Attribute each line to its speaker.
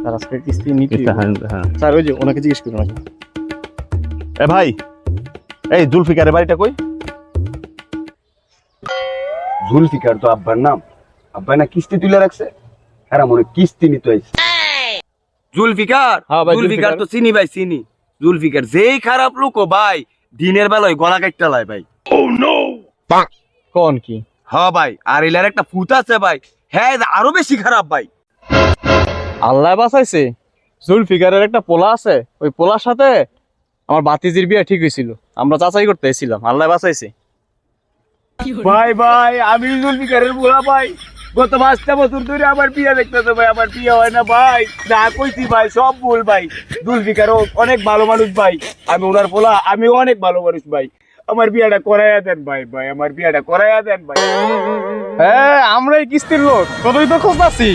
Speaker 1: Sir আজকে কিস্তি নিতে
Speaker 2: হ্যাঁ হ্যাঁ।
Speaker 1: স্যার ওই যে ওনাকে জিজ্ঞেস করুন আগে।
Speaker 2: এ ভাই এই জুলফিকারের বাড়িটা কই?
Speaker 3: জুলফিকার তো আব্বার নাম। আব্বা না কিস্তি তুলে রাখছে? হ্যাঁ মনে কিস্তি নিতে হয়েছে
Speaker 4: জুলফিকার?
Speaker 1: হ্যাঁ ভাই,
Speaker 4: জুলফিকার। তো চিনি ভাই চিনি। জুলফিকার যেই খারাপ লোক ও ভাই দিনের বেলায় গলা কাটতে লাই ভাই।
Speaker 1: কোন কি?
Speaker 4: হ ভাই আর এলার একটা ফুট আছে ভাই। হ্যাঁ আরও বেশি খারাপ ভাই।
Speaker 1: আল্লাহ বাঁচাইছে। জুলফিকারের একটা পোলা আছে ওই পোলার সাথে আমার বাতিজির বিয়ে ঠিক হয়েছিল। আমরা চাচাই করতে এসেছিলাম আল্লাহ বাঁচাইছে।
Speaker 4: ভাই ভাই আমি জুলফিকারের পোলা ভাই। গত পাঁচটা বছর ধরে আমার বিয়ে দেখতেছে ভাই আমার বিয়ে হয় না ভাই। না কইছি ভাই সব ভুল ভাই। জুলফিকার অনেক ভালো মানুষ ভাই। আমি ওনার পোলা আমি অনেক ভালো মানুষ ভাই। আমার বিয়েটা করাইয়া দেন ভাই ভাই আমার বিয়েটা করাইয়া দেন ভাই।
Speaker 1: হ্যাঁ আমরাই কিস্তির লোক তোদের তো খোঁজ আছি